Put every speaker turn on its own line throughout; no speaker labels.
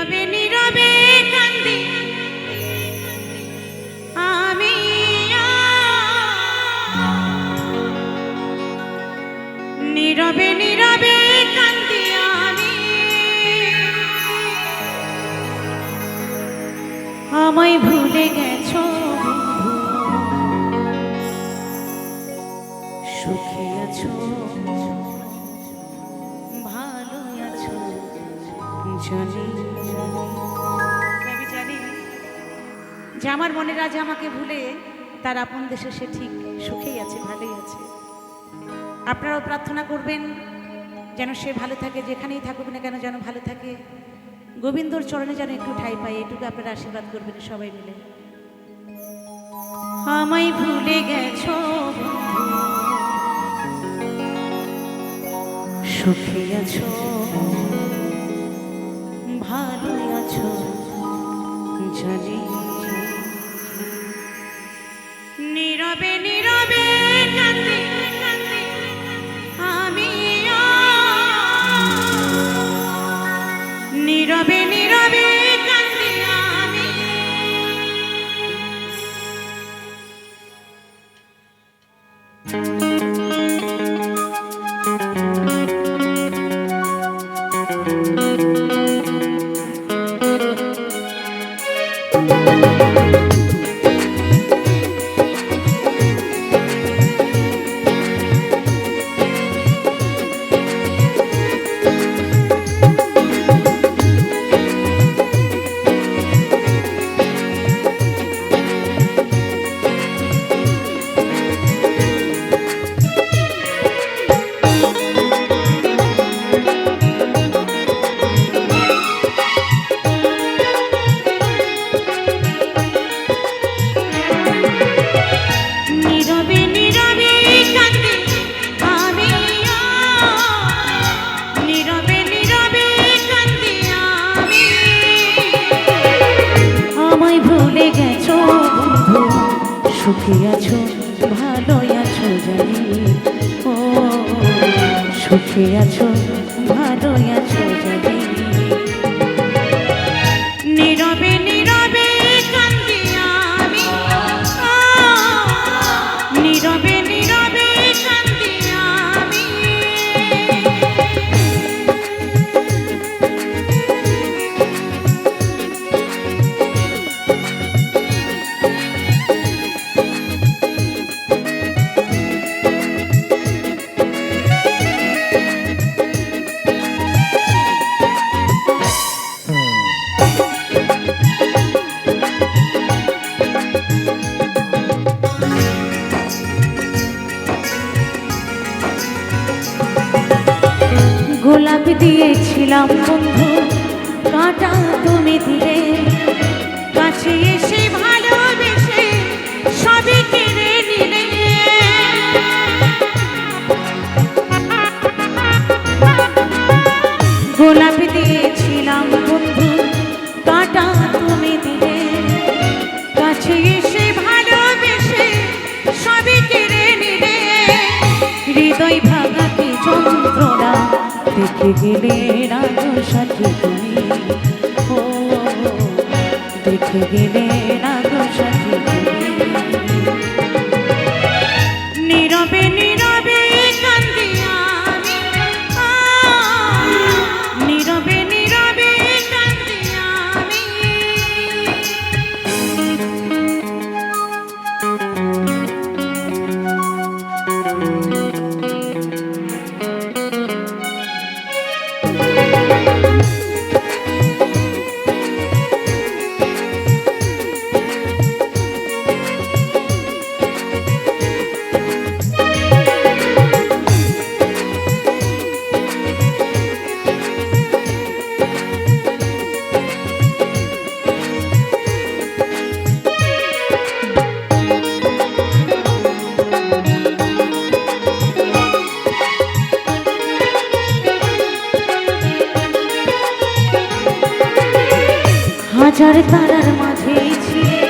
নীরবে নীরবে আমি নীরবে নীরবে কান্দি আমি। আমায় বন্ধু। আছো ভালো আছো যে আমার মনের রাজা আমাকে ভুলে তার আপন দেশে সে ঠিক সুখেই আছে, ভালোই আছে। আপনারাও প্রার্থনা করবেন যেন সে ভালো থাকে, যেখানেই থাকুক না কেন যেন ভালো থাকে। গোবিন্দর চরণে যেন একটু ঠাই পায়, এটুকু আপনারা আশীর্বাদ করবেন সবাই মিলে। আমায় ভুলে গেছো সুখে আছো ভালো আছো, জানি সুখী আছো ভালোই আছো জানি। ও সুখী আছো ভালোই আছো দিয়েছিলাম বন্ধু কাটা তুমি দিলে। কাছে এসে ভালোবেসে গেলে রাজু সাথে তুমি। দেখে গেলে হাজার তারার মাঝে ছিলে।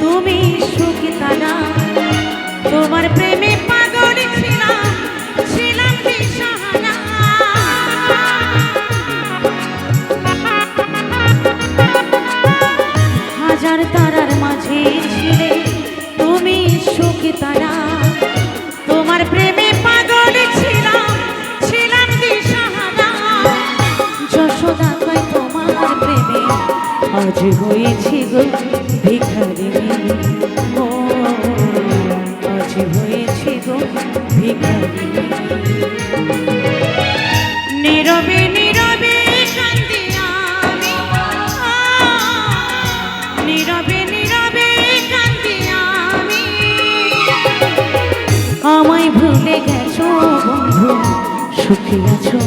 তুমি সুখী তারা। তোমার প্রেমে পাগল ছিলাম ছিলাম হাজার তারা দিশাহারা হয়েছি গো ভিখারিণী ও, আজ হয়েছি গো ভিখারিণী নীরবে নীরবে নীরবে নীরবে আমি। আমায় ভুলে গেছো বন্ধু, সুখী আছো।